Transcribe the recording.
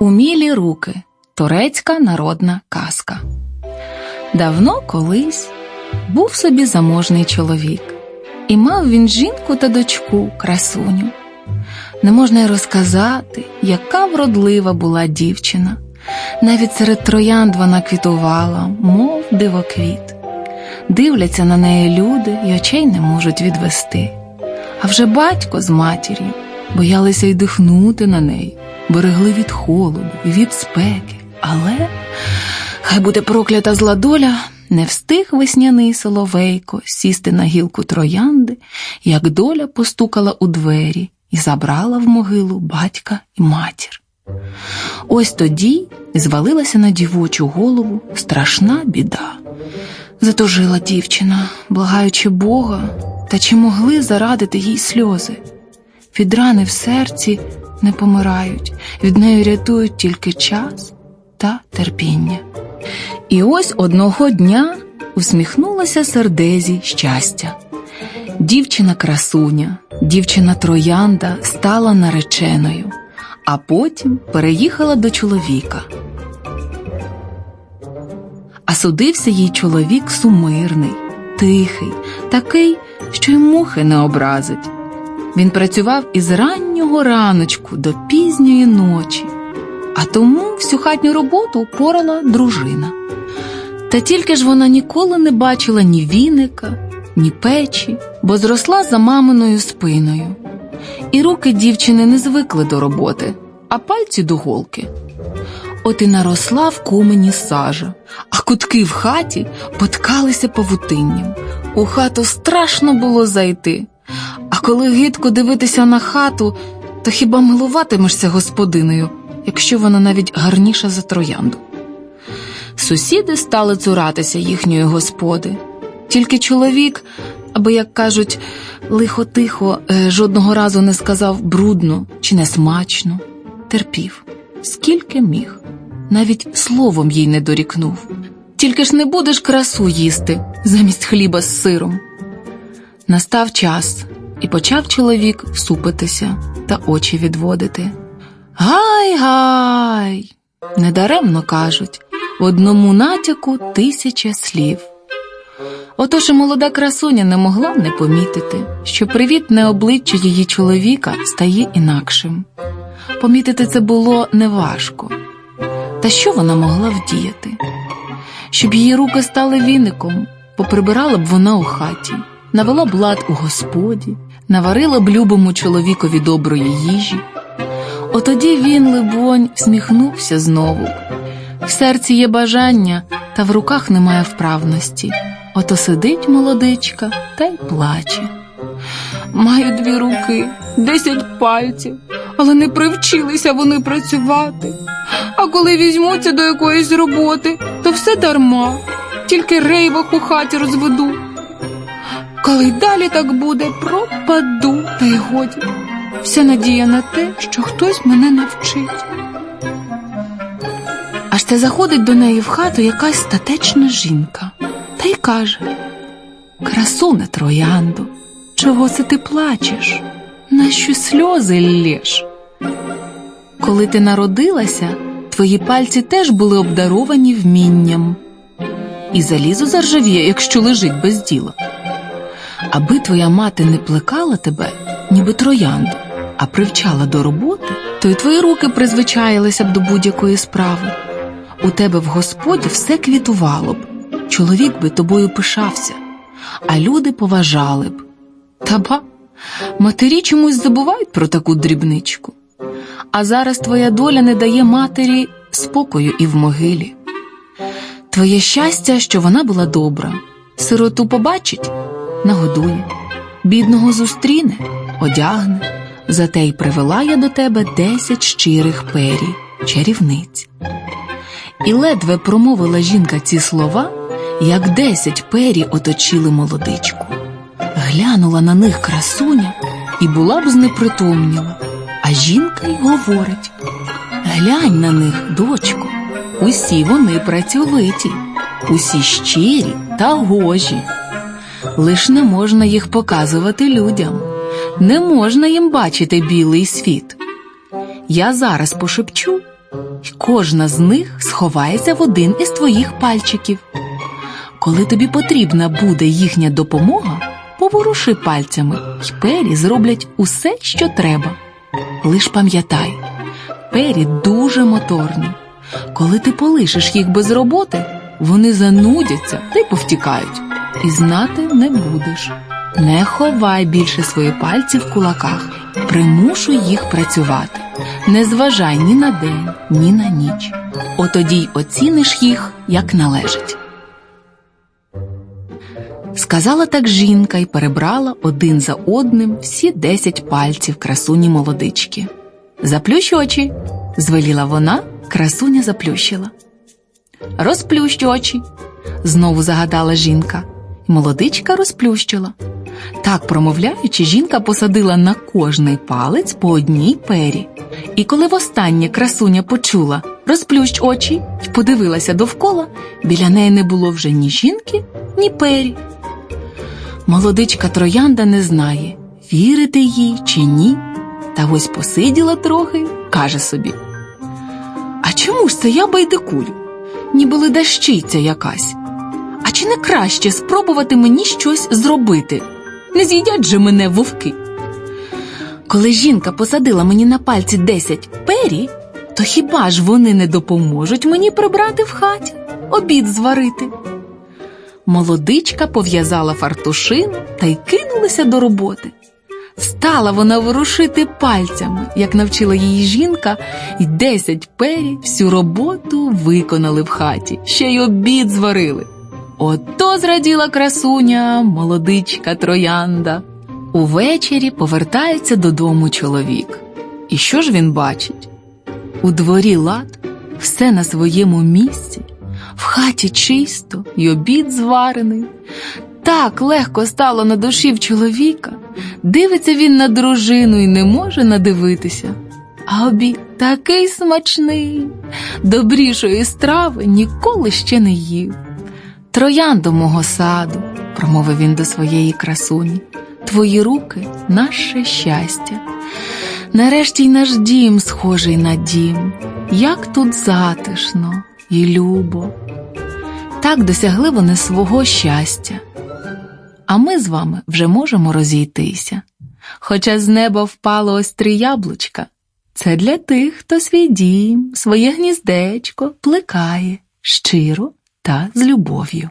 Умілі руки. Турецька народна казка. Давно колись був собі заможний чоловік, і мав він жінку та дочку, красуню. Не можна й розказати, яка вродлива була дівчина. Навіть серед троянд вона квітувала, мов дивоквіт. Дивляться на неї люди й очей не можуть відвести. А вже батько з матір'ю боялися й дихнути на неї, берегли від холоду і від спеки. Але хай буде проклята зла доля, не встиг весняний соловейко сісти на гілку троянди, як доля постукала у двері і забрала в могилу батька і матір. Ось тоді звалилася на дівочу голову страшна біда. Затожила дівчина, благаючи Бога, та чи могли зарадити їй сльози? Від рани в серці не помирають, від неї рятують тільки час та терпіння. І ось одного дня усміхнулося сердезі щастя. Дівчина красуня, дівчина троянда стала нареченою, а потім переїхала до чоловіка. А судився їй чоловік сумирний, тихий, такий, що й мухи не образить. Він працював із раннього раночку до пізньої ночі, а тому всю хатню роботу порала дружина. Та тільки ж вона ніколи не бачила ні віника, ні печі, бо зросла за маминою спиною. І руки дівчини не звикли до роботи, а пальці до голки. От і наросла в кумені сажа, кутки в хаті поткалися павутинням. У хату страшно було зайти. А коли гидко дивитися на хату, то хіба милуватимешся господиною, якщо вона навіть гарніша за троянду. Сусіди стали цуратися їхньої господи. Тільки чоловік, або, як кажуть, лихо-тихо, е, жодного разу не сказав брудно чи несмачно, терпів, скільки міг, навіть словом їй не дорікнув. Тільки ж не будеш красу їсти замість хліба з сиром. Настав час, і почав чоловік супитися та очі відводити. Гай, гай! Недаремно кажуть, в одному натяку тисяча слів. Отож і молода красуня не могла не помітити, що привітне обличчя її чоловіка стає інакшим. Помітити це було неважко. Та що вона могла вдіяти? Щоб її руки стали віником, поприбирала б вона у хаті, навела б лад у господі, наварила б любому чоловікові доброї їжі. Отоді він, либонь, всміхнувся знову. В серці є бажання, та в руках немає вправності. Ото сидить молодичка та й плаче. Маю дві руки, десять пальців, але не привчилися вони працювати. А коли візьмуться до якоїсь роботи, то все дарма, тільки рейвах у хаті розведу. Коли й далі так буде, пропаду, та й годі. Вся надія на те, що хтось мене навчить. Аж те заходить до неї в хату якась статечна жінка та й каже Красуне троянду, чого це ти плачеш? Нащо сльози ллєш? Коли ти народилася, твої пальці теж були обдаровані вмінням, і залізо заржавіє, якщо лежить без діла. Аби твоя мати не плекала тебе, ніби троянду, а привчала до роботи, то й твої руки призвичаїлися б до будь-якої справи. У тебе в господі все квітувало б, чоловік би тобою пишався, а люди поважали б. Та ба, матері чомусь забувають про таку дрібничку. А зараз твоя доля не дає матері спокою і в могилі. Твоє щастя, що вона була добра, сироту побачить, нагодує, бідного зустріне, одягне. Зате й привела я до тебе десять щирих пері, чарівниць. І ледве промовила жінка ці слова, як десять пері оточили молодичку. Глянула на них красуня і була б знепритомніла. А жінка й говорить: Глянь на них, дочко, усі вони працьовиті, усі щирі та гожі. Лиш не можна їх показувати людям. Не можна їм бачити білий світ. Я зараз пошепчу, і кожна з них сховається в один із твоїх пальчиків. Коли тобі потрібна буде їхня допомога, поворуши пальцями, і пері зроблять усе, що треба. Лиш пам'ятай, пері дуже моторні. Коли ти полишиш їх без роботи, вони занудяться та й повтікають. І знати не будеш. Не ховай більше свої пальці в кулаках, примушуй їх працювати. Не зважай ні на день, ні на ніч. Отоді й оціниш їх, як належить. Сказала так жінка і перебрала один за одним всі десять пальців красуні молодички. Заплющ очі, звеліла вона, красуня заплющила. Розплющ очі, знову загадала жінка. Молодичка розплющила. Так, промовляючи, жінка посадила на кожний палець по одній пері. І коли востаннє красуня почула розплющ очі подивилася довкола, біля неї не було вже ні жінки, ні пері. Молодичка троянда не знає, вірити їй чи ні. Та ось посиділа трохи, каже собі. А чому ж це я байдикую? Ніби ледащиця якась. А чи не краще спробувати мені щось зробити? Не з'їдять же мене вовки. Коли жінка посадила мені на пальці десять пері, то хіба ж вони не допоможуть мені прибрати в хаті, обід зварити? Молодичка пов'язала фартушину та й кинулася до роботи. Стала вона ворушити пальцями, як навчила її жінка, і десять пері всю роботу виконали в хаті, ще й обід зварили. Ото зраділа красуня, молодичка троянда. Увечері повертається додому чоловік. І що ж він бачить? У дворі лад, все на своєму місці, в хаті чисто й обід зварений. Так легко стало на душі в чоловіка. Дивиться він на дружину і не може надивитися. А обід такий смачний, добрішої страви ніколи ще не їв. Трояндо мого саду, промовив він до своєї красуні, твої руки наше щастя. Нарешті й наш дім схожий на дім, як тут затишно і любо. Так досягли вони свого щастя. А ми з вами вже можемо розійтися. Хоча з неба впало ось три яблучка. Це для тих, хто свій дім, своє гніздечко плекає щиро та з любов'ю.